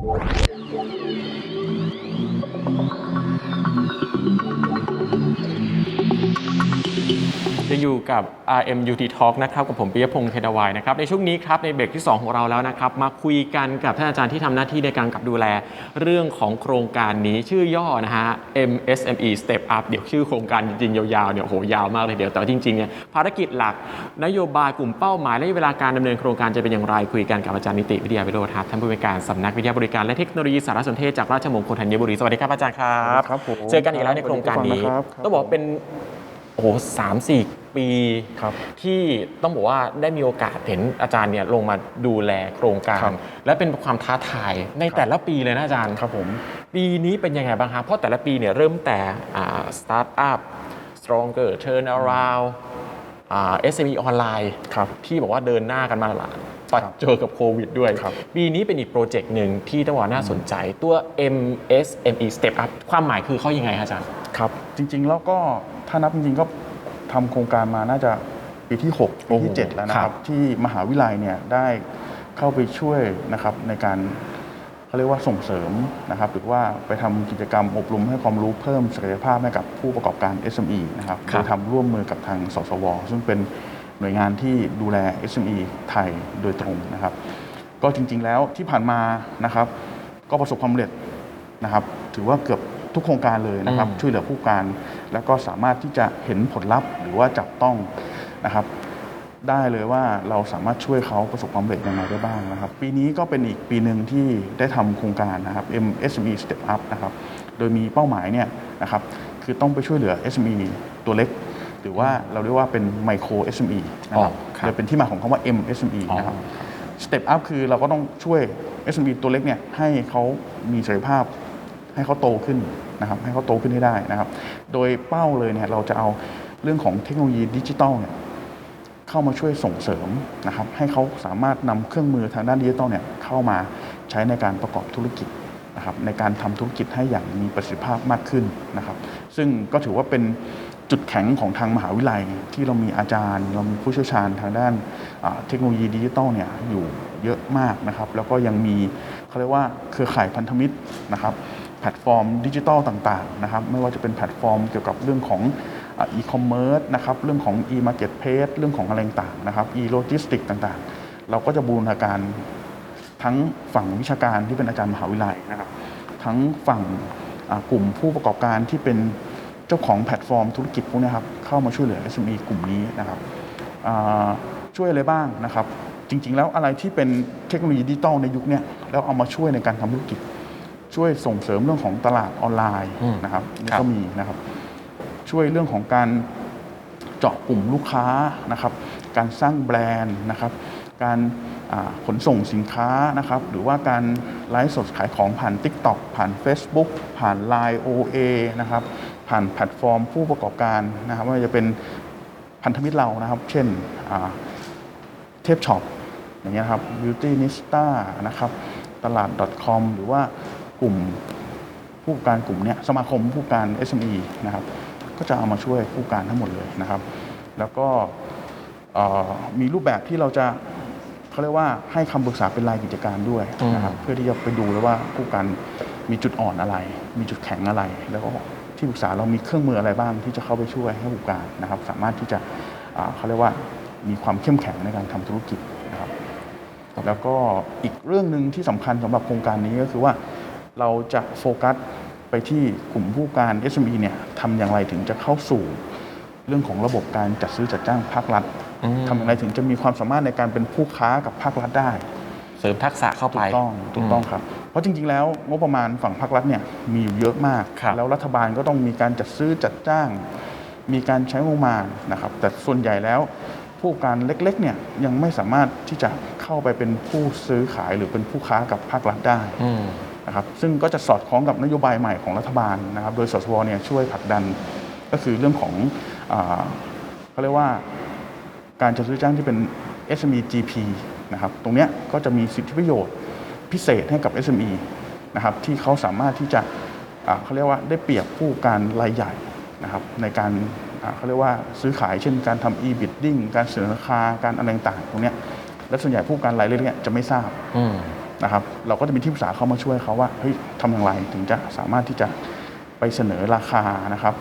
Thank you. อยู่กับ RMUT Talk นะครับกับผมปิยพงษ์เทนวายนะครับในช่วงนี้ครับในเบรกที่ 2 ของเราแล้วนะครับมาคุยกันกับท่านอาจารย์ที่ทำหน้าที่ในการกับดูแล เรื่องของโครงการนี้ชื่อย่อนะฮะ MSME Step Up เดี๋ยวชื่อโครงการจริงๆ ยาวๆเนี่ยโอ้โหยาวมากเลยเดี๋ยวแต่ว่าจริงๆเนี่ยภารกิจหลัก นโยบายกลุ่มเป้าหมายและเวลาการดำเนินโครงการจะเป็นอย่างไรคุยกันกับอาจารย์นิติวิทยาวิโรธครับท่านผู้อำนวยการสำนักวิทยาบริการและเทคโนโลยีสารสนเทศจากราชมงคลธัญบุรีสวัสดีครับอาจารย์ครับครับผมเจอกันอีกแล้วในโครงการนี้ครับต้องบอกว่าเป็นโอ้โหสามสี่ ปีครับที่ต้องบอกว่าได้มีโอกาสเห็นอาจารย์เนี่ยลงมาดูแลโครงกาครัรบและเป็นความท้าทายในแต่ละปีเลยนะอาจารย์ ครับผม ปีนี้เป็นยังไงบ้างครับเพราะแต่ละปีเนี่ยเริ่มแต่สตาร์ทอัพ stronger turn around อ่า SME ออนไลน์ครับ ที่บอกว่าเดินหน้ากันมาหลายปัดครับเจอกับโควิดด้วย ครับ ปีนี้เป็นอีกโปรเจกต์หนึ่งที่ต้องบอกว่าน่าสนใจตัว MSME Step Up ความหมายคือเขายังไงครับอาจารย์ ครับ จริงๆ แล้วก็ถ้านับจริงๆ ก็ ทำโครงการมาน่าจะปีที่6ปีที่โอ้โห7แล้วนะคครัรับบที่มหาวิทยาลัยเนี่ยได้เข้าไปช่วยนะครับในการเขาเรียกว่าส่งเสริมนะครับหรือว่าไปทำกิจกรรมอบรมให้ความรู้เพิ่มศักยภาพให้กับผู้ประกอบการ SME นะครับครัโดบยทำร่วมมือกับทางสสว ซึ่งเป็นหน่วยงานที่ดูแล SME ไทยโดยตรงนะครับ ก็จริงๆแล้วที่ผ่านมานะครับ ก็ประสบความสำเร็จนะครับ ถือว่าเกือบ ทุกโครงการเลยนะครับอืมช่วยเหลือผู้การ แล้วก็สามารถที่จะเห็นผลลัพธ์หรือว่าจับต้องนะครับ ได้เลยว่าเราสามารถช่วยเขาประสบความสำเร็จยังไงได้บ้างนะครับ ปีนี้ก็เป็นอีกปีหนึ่งที่ได้ทำโครงการนะครับ MSME Step Up นะครับโดยมีเป้าหมายเนี่ยนะครับคือต้องไปช่วยเหลือ SME ตัวเล็กหรือว่าเราเรียกว่าเป็น Micro SME นะครับอ๋อครับเลยเป็นที่มาของคำว่า MSME อ๋อนะครับสเต็ปอัพคือเราก็ต้องช่วย SME ตัวเล็กเนี่ยให้เขามีศักยภาพ ให้เขาโตขึ้นนะครับให้เขาโตขึ้นให้ได้นะครับ โดยเป้าเลยเนี่ยเราจะเอาเรื่องของเทคโนโลยีดิจิทัลเนี่ยเข้ามาช่วยส่งเสริมนะครับ ให้เขาสามารถนำเครื่องมือทางด้านดิจิทัลเนี่ยเข้ามาใช้ในการประกอบธุรกิจนะครับ ในการทำธุรกิจให้อย่างมีประสิทธิภาพมากขึ้นนะครับ ซึ่งก็ถือว่าเป็นจุดแข็งของทางมหาวิทยาลัยที่เรามีอาจารย์ เรามีผู้เชี่ยวชาญทางด้านเทคโนโลยีดิจิทัลเนี่ยอยู่เยอะมากนะครับ แล้วก็ยังมีเขาเรียกว่าเครือข่ายพันธมิตรนะครับ แพลตฟอร์มดิจิทัลต่างๆนะครับไม่ว่าจะเป็นแพลตฟอร์มเกี่ยวกับเรื่องของอีคอมเมิร์ซนะครับเรื่องของ e-marketplace เรื่องของอะไรต่างๆนะครับ e-logistics ต่างๆ เราก็จะบูรณาการทั้งฝั่งวิชาการที่เป็นอาจารย์มหาวิทยาลัยนะครับทั้งฝั่งกลุ่มผู้ประกอบการที่เป็นเจ้าของแพลตฟอร์มธุรกิจพวกนี้ครับเข้ามาช่วยเหลือ SME กลุ่มนี้นะครับช่วยอะไรบ้างนะครับ จริงๆ แล้วอะไรที่เป็นเทคโนโลยีดิจิตอลในยุคนี้แล้วเอามาช่วยในการทำธุรกิจ ช่วยส่งเสริมเรื่องของตลาดออนไลน์อืมนะครับนี่ครับก็มีนะครับ ช่วยเรื่องของการเจาะกลุ่มลูกค้านะครับ การสร้างแบรนด์นะครับ การอ่าขนส่งสินค้านะครับ หรือว่าการไลฟ์สดขายของผ่าน TikTok ผ่าน Facebook ผ่าน Line OA นะครับผ่านแพลตฟอร์มผู้ประกอบการนะครับไม่ว่าจะเป็นพันธมิตรเรานะครับ เช่นอ่าเทปช็อปอย่างเงี้ยครับ Beauty Nista นะครับตลาด .com หรือว่า กลุ่มผู้ประกอบการกลุ่มเนี้ยสมาคมผู้ประกอบการ SME นะครับก็จะเอามาช่วยผู้ประกอบการทั้งหมดเลยนะครับ แล้วก็เอ่อมีรูปแบบที่เราจะเขาเรียกว่าให้คำปรึกษาเป็นรายกิจการด้วยนะครับเพื่อที่จะไปดูแล้วว่าผู้ประกอบการมีจุดอ่อนอะไร มีจุดแข็งอะไร แล้วก็ที่ปรึกษาเรามีเครื่องมืออะไรบ้างที่จะเข้าไปช่วยให้ผู้ประกอบการนะครับ สามารถที่จะอ่าเขาเรียกว่ามีความเข้มแข็งในการทำธุรกิจนะครับ แล้วก็อีกเรื่องหนึ่งที่สำคัญสำหรับโครงการนี้ก็คือว่า เราจะโฟกัสไปที่กลุ่มผู้การ SME เนี่ยทำอย่างไรถึงจะเข้าสู่เรื่องของระบบการจัดซื้อจัดจ้างภาครัฐอืมทำอย่างไรถึงจะมีความสามารถในการเป็นผู้ค้ากับภาครัฐได้ เสริมทักษะเข้าไปถูกต้องถูกต้องครับ เพราะจริง ๆ แล้วงบประมาณฝั่งภาครัฐเนี่ยมีอยู่เยอะมากครับแล้วรัฐบาลก็ต้องมีการจัดซื้อจัดจ้าง มีการใช้งบประมาณนะครับแต่ส่วนใหญ่แล้วผู้การเล็กๆเนี่ยยังไม่สามารถที่จะเข้าไปเป็นผู้ซื้อขายหรือเป็นผู้ค้ากับภาครัฐได้อืม นะครับซึ่งก็จะสอดคล้องกับนโยบายใหม่ของรัฐบาลนะครับ โดยสสวเนี่ยช่วยผลักดันก็คือเรื่องของเขาเรียกว่าการจัดซื้อจ้างที่เป็น SME GP นะครับตรงนี้ก็จะมีสิทธิประโยชน์พิเศษให้กับ SME นะครับที่เขาสามารถที่จะเขาเรียกว่าได้เปรียบผู้การรายใหญ่นะครับในการเขาเรียกว่าซื้อขายเช่นการทำ e-bidding การเสนอราคาการอะไรต่างๆตรงนี้และส่วนใหญ่ผู้การรายเล็กเนี่ยจะไม่ทราบ นะครับเราก็จะมีที่ปรึกษาเข้ามาช่วยเขาว่าเฮ้ยทำอย่างไรถึงจะสามารถที่จะไปเสนอราคานะครับ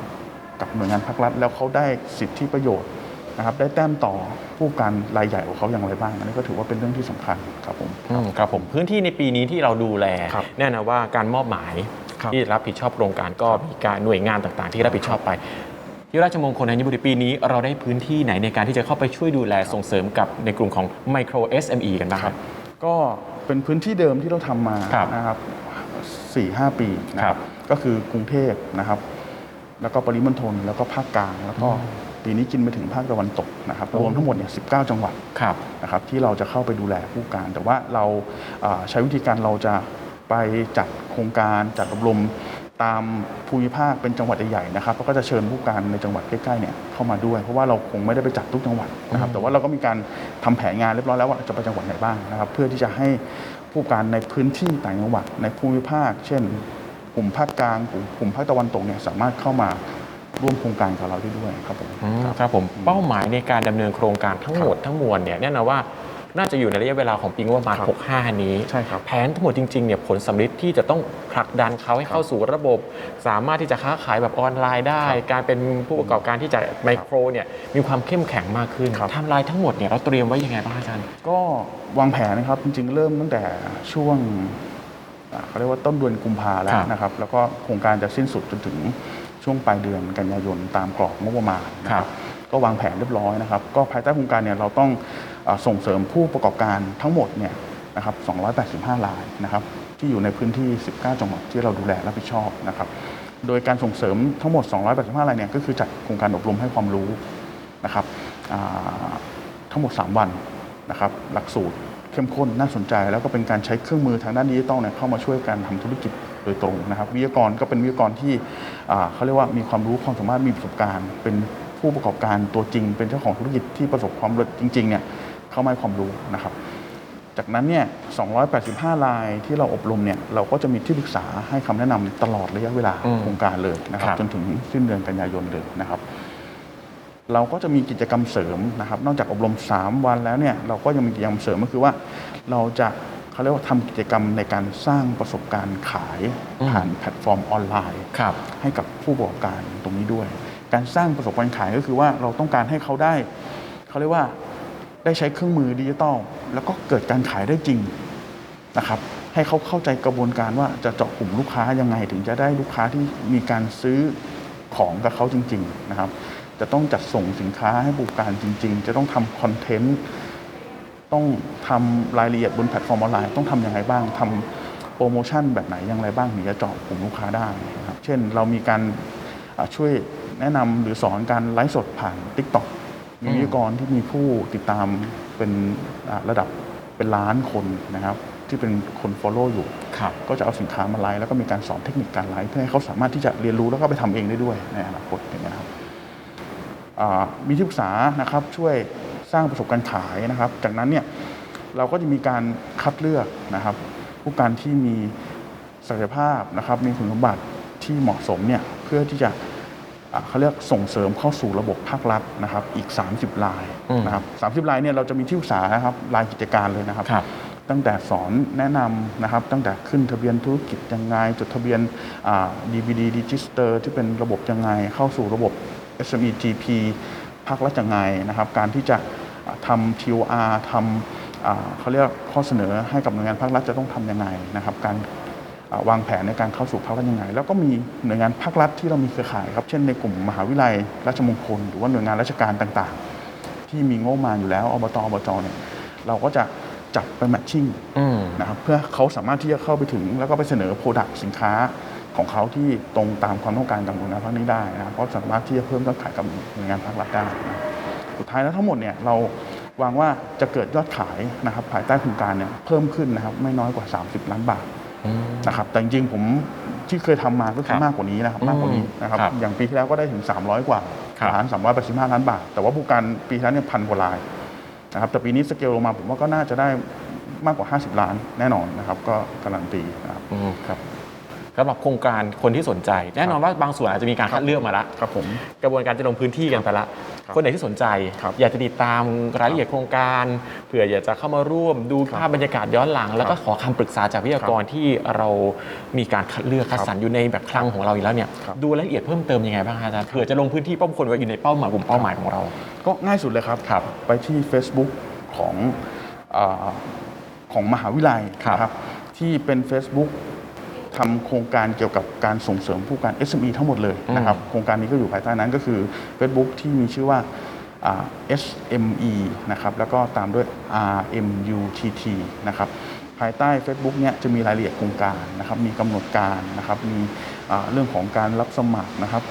กับหน่วยงานภาครัฐ แล้วเขาได้สิทธิประโยชน์นะครับ ได้แต้มต่อผู้การรายใหญ่ของเขาอย่างไรบ้างอันนี้ก็ถือว่าเป็นเรื่องที่สำคัญครับผมอืมครับผมพื้นที่ในปีนี้ที่เราดูแลครับแน่นะว่าการมอบหมายครับที่รับผิดชอบโครงการก็มีการหน่วยงานต่างๆ ที่รับผิดชอบไปที่ราชมงคลธัญบุรีปีนี้เราได้พื้นที่ไหนในการที่จะเข้าไปช่วยดูแลส่งเสริมกับในกลุ่มของไมโคร SME กันบ้างครับ ก็ เป็นพื้นที่เดิมที่เราทำมาครับนะครับสี่ห้าปีนะคครัรับบ ก็คือกรุงเทพนะครับ แล้วก็ปริมณฑลแล้วก็ภาคกลาง แล้วก็ปีนี้กินไปถึงภาคตะวันตกนะครับโอ้รวมทั้งหมดเนี่ย19 จังหวัด ครับ นะครับที่เราจะเข้าไปดูแลผู้การ แต่ว่าเราอ่าใช้วิธีการเราจะไปจัดโครงการจัดอบรม ตามภูมิภาคเป็นจังหวัดใหญ่ๆนะครับแล้วก็จะเชิญผู้การในจังหวัดใกล้ๆเนี่ยเข้ามาด้วย เพราะว่าเราคงไม่ได้ไปจัดทุกจังหวัดนะครับแต่ว่าเราก็มีการทำแผนงานเรียบร้อยแล้วว่าจะไปจังหวัดไหนบ้างนะครับเพื่อที่จะให้ผู้การในพื้นที่ต่างจังหวัดในภูมิภาค เช่น กลุ่มภาคกลาง กลุ่มกลุ่มภาคตะวันตกเนี่ยสามารถเข้ามาร่วมโครงการกับเราได้ด้วยครับผมอืมครับผมเป้าหมายในการดำเนินโครงการทั้งหมดทั้งมวลเนี่ยแน่นอนว่า น่าจะอยู่ในระยะเวลาของปีงบประมาณครับ65 นี้ ใช่ครับ แผนทั้งหมดจริงๆเนี่ยผลสำลิดที่จะต้องผลักดันเขาให้เข้าสู่ระบบ สามารถที่จะค้าขายแบบออนไลน์ได้ การเป็นผู้ประกอบการที่จะไมโครเนี่ยมีความเข้มแข็งมากขึ้นครับไทำลายทั้งหมดเนี่ยเราเตรียมไว้ยังไงบ้างอาจารย์ก็วางแผนนะครับจริงๆ เริ่มตั้งแต่ช่วงอ่าเขาเรียกว่าต้นเดือนกุมภาแล้ควรับนะครับ แล้วก็โครงการจะสิ้นสุดจนถึงช่วงปลายเดือนกันยายนตามกรอบงบประมาณนะคครัรับบก็วางแผนเรียบร้อยนะครับ ก็ภายใต้โครงการเนี่ยเราต้องอา ส่งเสริมผู้ประกอบการทั้งหมดเนี่ยนะครับ 285 รายนะครับที่อยู่ในพื้นที่ 19 จังหวัดที่เราดูแลรับผิดชอบนะครับ โดยการส่งเสริมทั้งหมด 285 รายเนี่ยก็คือจัดโครงการอบรมให้ความรู้นะครับทั้งหมด 3 วันนะครับหลักสูตรเข้มข้นน่าสนใจ แล้วก็เป็นการใช้เครื่องมือทางด้านดิจิตอลเนี่ยเข้ามาช่วยการทำธุรกิจโดยตรงนะครับ วิทยากรก็เป็นวิทยากรที่เขาเรียกว่ามีความรู้ความสามารถมีประสบการณ์ เป็นผู้ประกอบการตัวจริง เป็นเจ้าของธุรกิจที่ประสบความสำเร็จจริงๆเนี่ย เข้ามาให้ความรู้นะครับ จากนั้นเนี่ย 285 รายที่เราอบรมเนี่ย เราก็จะมีที่ปรึกษาให้คำแนะนำตลอดระยะเวลาอืมโครงการเลยนะครับครับจนถึงสิ้นเดือนกันยายนเลยนะครับเราก็จะมีกิจกรรมเสริมนะครับ นอกจากอบรม 3 วันแล้วเนี่ยเราก็ยังมีกิจกรรมเสริมก็คือว่า เราจะเขาเรียกว่าทำกิจกรรมในการสร้างประสบการณ์ขายผ่านแพลตฟอร์มออนไลน์ครับให้กับผู้ประกอบการตรงนี้ด้วย การสร้างประสบการณ์ขายก็คือว่าเราต้องการให้เขาได้เขาเรียกว่า ได้ใช้เครื่องมือดิจิตอลแล้วก็เกิดการขายได้จริงนะครับให้เขาเข้าใจกระบวนการว่าจะเจาะกลุ่มลูกค้ายังไง ถึงจะได้ลูกค้าที่มีการซื้อของกับเขาจริง ๆนะครับ จะต้องจัดส่งสินค้าให้ผู้ประการจริง ๆ จะต้องทำคอนเทนต์ต้องทำรายละเอียดบนแพลตฟอร์มออนไลน์ต้องทำยังไงบ้างทำโปรโมชั่นแบบไหนอย่างไรบ้างถึงจะเจาะกลุ่มลูกค้าได้นะครับเช่นเรามีการช่วยแนะนำหรือสอนการไลฟ์สดผ่าน t ิ k t o k วิทยากรที่มีผู้ติดตามเป็นอ่าระดับเป็นล้านคนนะครับ ที่เป็นคน Follow อยู่ครับก็จะเอาสินค้ามาไลฟ์แล้วก็มีการสอนเทคนิคการไลฟ์เพื่อให้เขาสามารถที่จะเรียนรู้แล้วก็ไปทำเองได้ด้วยในอนาคตอย่างเงี้ยนะครับอ่ามีที่ปรึกษานะครับช่วยสร้างประสบการณ์ขายนะครับ จากนั้นเนี่ยเราก็จะมีการคัดเลือกนะครับ ผู้การที่มีศักยภาพนะครับ มีคุณสมบัติที่เหมาะสมเนี่ยเพื่อที่จะอ่า เขาเรียกส่งเสริมเข้าสู่ระบบภาครัฐนะครับอีก 30รายอืมนะครับ30รายเนี่ยเราจะมีที่ปรึกษานะครับรายกิจการเลยนะครับครับตั้งแต่สอนแนะนำนะครับ ตั้งแต่ขึ้นทะเบียนธุรกิจยังไง จดทะเบียนอ่า DVD Register ที่เป็นระบบยังไง เข้าสู่ระบบ SME GP ภาครัฐยังไงนะครับ การที่จะอ่าทำ TOR ทำอ่าเขาเรียกข้อเสนอให้กับหน่วยงานภาครัฐจะต้องทำยังไงนะครับ การอ่า วางแผนในการเข้าสู่ภาครัฐยังไง แล้วก็มีหน่วยงานภาครัฐที่เรามีเครือข่ายครับ เช่นในกลุ่มมหาวิทยาลัยราชมงคล หรือว่าหน่วยงานราชการต่างๆ ที่มีงบประมาณอยู่แล้วอบตอบจเนี่ยเราก็จะจับไปแมทชิ่งอืมนะครับเพื่อเขาสามารถที่จะเข้าไปถึง แล้วก็ไปเสนอโปรดักต์สินค้าของเขาที่ตรงตามความต้องการกับหน่วยงานภาคนี้ได้นะครับเพราะสามารถที่จะเพิ่มยอดขายกับหน่วยงานภาครัฐได้นะครับสุดท้ายแล้วทั้งหมดเนี่ยเราวางว่าจะเกิดยอดขายนะครับภายใต้โครงการเนี่ยเพิ่มขึ้นนะครับไม่น้อยกว่า 30 ล้านบาทอืม นะครับแต่จริงๆผมที่เคยทำมาก็คืครัอบมากกว่านี้นะครับมากกว่านี้นะครับครับอย่างปีที่แล้วก็ได้ถึง 300 กว่าครับล้าน385ล้านบาท แต่ว่าผู้การปีที่แล้วเนี่ยพันกว่าลายนะครับแต่ปีนี้สเกลลงมาผมว่าก็น่าจะได้มากกว่า 50 ล้านแน่นอนนะครับก็การันตีนะครับอืมครับสำหรับโครงการคนที่สนใจ แน่นอนว่าบางส่วนอาจจะมีการคัดเลือกมาแล้วครับผมกระบวนการจะลงพื้นที่กันไปละ ครับคนไหนที่สนใจครับอยากจะติดตามรายละเอียดโครงการเผื่ออยากจะเข้ามาร่วมดูครับภาพบรรยากาศย้อนหลัง แล้วก็ขอคำปรึกษาจากวิทยากรที่เรามีการคัดเลือกคัดสรรอยู่ในแบบคลังของเราอยู่แล้วเนี่ยครับดูรายละเอียดเพิ่มเติมยังไงบ้างฮะอาจารย์เผื่อจะลงพื้นที่เป้าคนไว้อยู่ในเป้าหมายกลุ่มเป้าหมายของเรา ก็ง่ายสุดเลยครับครับไปที่ Facebook ของอาของมหาวิทยาลัยครับนะครับที่เป็น Facebook ทำโครงการเกี่ยวกับการส่งเสริมผู้การ SME ทั้งหมดเลยนะครับ โครงการนี้ก็อยู่ภายใต้นั้นก็คือ Facebook ที่มีชื่อว่าอ่า SME นะครับแล้วก็ตามด้วย RMUTT นะครับภายใต้ Facebook เนี่ยจะมีรายละเอียดโครงการนะครับมีกำหนดการนะครับมีอ่าเรื่องของการรับสมัครนะครับ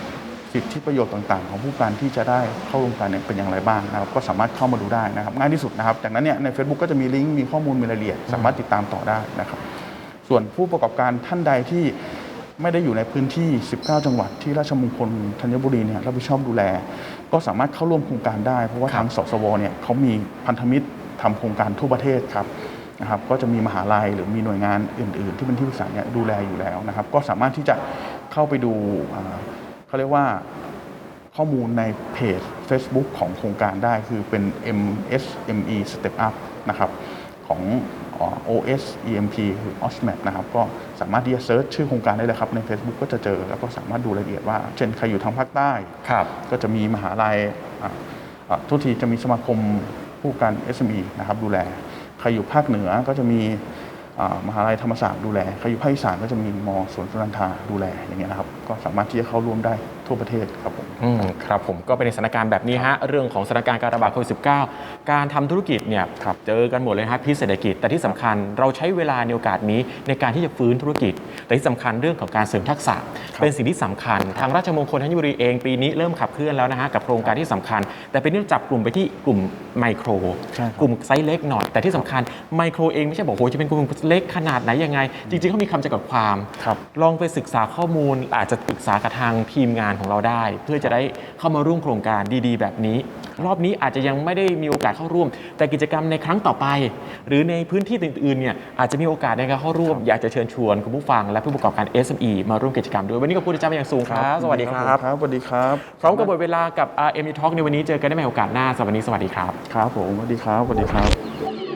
สิทธิประโยชน์ต่างๆ ของผู้การที่จะได้เข้าโครงการเนี่ยเป็นอย่างไรบ้างนะครับก็สามารถเข้ามาดูได้นะครับง่ายที่สุดนะครับจากนั้นเนี่ยใน Facebook ก็จะมีลิงก์มีข้อมูลมีรายละเอียด สามารถติดตามต่อได้นะครับ ส่วนผู้ประกอบการท่านใดที่ไม่ได้อยู่ในพื้นที่ 19 จังหวัดที่ราชมงคลธัญบุรีเนี่ยรับผิดชอบดูแล ก็สามารถเข้าร่วมโครงการได้ เพราะว่าทางสสวเนี่ยเขามีพันธมิตรทำโครงการทั่วประเทศครับนะครับก็จะมีมหาลัยหรือมีหน่วยงานอื่น ๆ ที่เป็นที่ปรึกษาเนี่ยดูแลอยู่แล้วนะครับ ก็สามารถที่จะเข้าไปดูเขาเรียกว่าข้อมูลในเพจ Facebook ของโครงการได้คือเป็น MSME Step Up นะครับของ OS EMP คือ OSMAP นะครับ ก็สามารถที่จะเซิร์ชชื่อโครงการได้เลยครับ ใน Facebook ก็จะเจอ แล้วก็สามารถดูรายละเอียดว่า เช่นใครอยู่ทางภาคใต้ครับก็จะมีมหาลัยอะอะทุกทีจะมีสมาคมผู้การ SME นะครับดูแล ใครอยู่ภาคเหนือก็จะมีอ่ามหาลัยธรรมศาสตร์ดูแล ใครอยู่ภาคอีสานก็จะมีมสวนสุนันทาดูแลอย่างเงี้ยนะครับ ก็สามารถที่จะเข้าร่วมได้ ทั่วประเทศครับผมอืมครับผมก็เป็นในสถานการณ์แบบนี้ฮะเรื่องของสถานการณ์การระบาดโควิด -19 การทำธุรกิจเนี่ยครับเจอกันหมดเลยฮะพิษเศรษฐกิจ แต่ที่สำคัญเราใช้เวลาในโอกาสนี้ในการที่จะฟื้นธุรกิจ แต่ที่สำคัญเรื่องของการเสริมทักษะ เป็นสิ่งที่สำคัญ ทางราชมงคลธัญบุรีเองปีนี้เริ่มขับเคลื่อนแล้วนะฮะกับโครงการที่สำคัญ แต่เป็นเรื่องจับกลุ่มไปที่กลุ่มไมโครใช่ครับกลุ่มไซส์เล็กหน่อยแต่ที่สำคัญไมโครเองไม่ใช่บอกโหจะเป็นกลุ่มเล็กขนาดไหนยังไง จริงๆเขามีคำจำกัดความครับลองไปศึกษาข้อมูลอาจจะปรึกษากับทางทีมงานของเราได้ เพื่อจะได้เข้ามาร่วมโครงการดีๆ แบบนี้ รอบนี้อาจจะยังไม่ได้มีโอกาสเข้าร่วม แต่กิจกรรมในครั้งต่อไป หรือในพื้นที่อื่นๆเนี่ยอาจจะมีโอกาสในการเข้าร่วม อยากจะเชิญชวนคุณผู้ฟังและผู้ประกอบการ SME มาร่วมกิจกรรมด้วยวันนี้ขอบคุณอาจารย์เป็นอย่างสูงครับสวัสดีครับครับสวัสดีครับพร้อมกับหมดเวลากับ RM Talk ในวันนี้เจอกันได้ใหม่โอกาสหน้าสำหรับวันนี้สวัสดีครับครับผมสวัสดีครับสวัสดีครับ